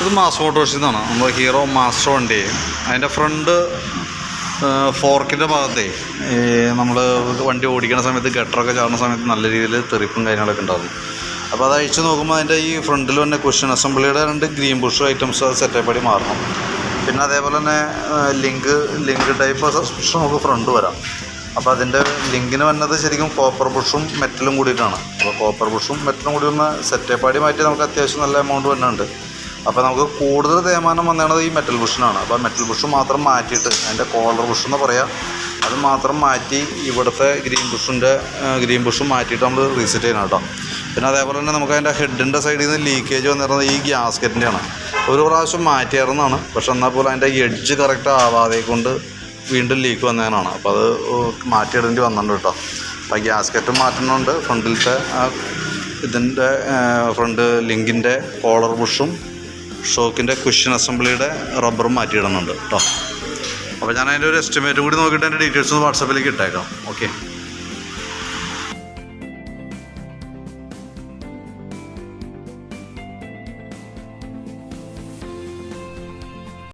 ഇത് മാസ് മോട്ടോഴ്സിൽ നിന്നാണ് നമ്മുടെ ഹീറോ മാസ്റ്റർ വണ്ടി. അതിന്റെ ഫ്രണ്ട് ഫോർക്കിന്റെ ഭാഗത്തേ നമ്മൾ വണ്ടി ഓടിക്കുന്ന സമയത്ത് ഗട്ടറൊക്കെ ചാടുന്ന സമയത്ത് നല്ല രീതിയിൽ തെറിപ്പും കാര്യങ്ങളൊക്കെ ഉണ്ടാകും അപ്പോൾ അത് അയച്ചു നോക്കുമ്പോൾ അതിന്റെ ഈ ഫ്രണ്ടിൽ തന്നെ ക്വസ്റ്റൻ അസംബ്ലിയുടെ രണ്ട് ഗ്രീൻ ബുഷ് ഐറ്റംസ് സെറ്റപ്പ് സെറ്റപ്പാടി മാറണം. പിന്നെ അതേപോലെ തന്നെ ലിങ്ക് ലിങ്ക് ടൈപ്പ് സസ്പെൻഷൻ നമുക്ക് ഫ്രണ്ട് വരാം. അപ്പോൾ അതിന്റെ ലിങ്കിന് വന്നത് ശരിക്കും കോപ്പർ ബുഷും മെറ്റലും കൂടിയിട്ടാണ്. അപ്പോൾ കോപ്പർ ബുഷും മെറ്റലും കൂടി ഒന്ന് സെറ്റപ്പാടി മാറ്റി നമുക്ക് അത്യാവശ്യം നല്ല എമൗണ്ട് വരുന്നുണ്ട് അപ്പോൾ നമുക്ക് കൂടുതൽ തേയ്മാനം വന്നത് ഈ മെറ്റൽ ബുഷിനാണ് അപ്പോൾ മെറ്റൽ ബുഷ് മാത്രം മാറ്റിയിട്ട് അതിന്റെ കോളർ ബുഷ് എന്ന് പറയാം. അത് മാത്രം മാറ്റി ഇവിടുത്തെ ഗ്രീൻ ബുഷിന്റെ ഗ്രീൻ ബുഷും മാറ്റിയിട്ട് നമ്മൾ റീസെറ്റ് ചെയ്യണം കേട്ടോ. പിന്നെ അതേപോലെ തന്നെ നമുക്ക് അതിന്റെ ഹെഡിന്റെ സൈഡിൽ നിന്ന് ലീക്കേജ് വന്നിരുന്നത് ഈ ഗ്യാസ്കറ്റിന്റെയാണ് ഒരു പ്രാവശ്യം മാറ്റിയായിരുന്നതാണ് പക്ഷെ എന്നാൽ പോലും അതിന്റെ എഡ്ജ് കറക്റ്റ് ആവാതെ കൊണ്ട് വീണ്ടും ലീക്ക് വന്നതിനാണ് അപ്പോൾ അത് മാറ്റിയിടേണ്ടി വന്നിട്ടുണ്ട് കേട്ടോ. അപ്പോൾ ഗ്യാസ്കറ്റും മാറ്റുന്നുണ്ട്. ഫ്രണ്ടിലത്തെ ഇതിന്റെ ഫ്രണ്ട് ലിങ്കിന്റെ കോളർ ബുഷും ഷോക്കിന്റെ ക്വസ്റ്റ്യൻ അസംബ്ലിയുടെ റബ്ബറും മാറ്റിയിടുന്നുണ്ട് കേട്ടോ. അപ്പോൾ ഞാൻ അതിന്റെ ഒരു എസ്റ്റിമേറ്റ് കൂടി നോക്കിയിട്ട് അതിന്റെ ഡീറ്റെയിൽസ് വാട്സപ്പിലേക്ക് ഇട്ടേക്കാം. ഓക്കെ.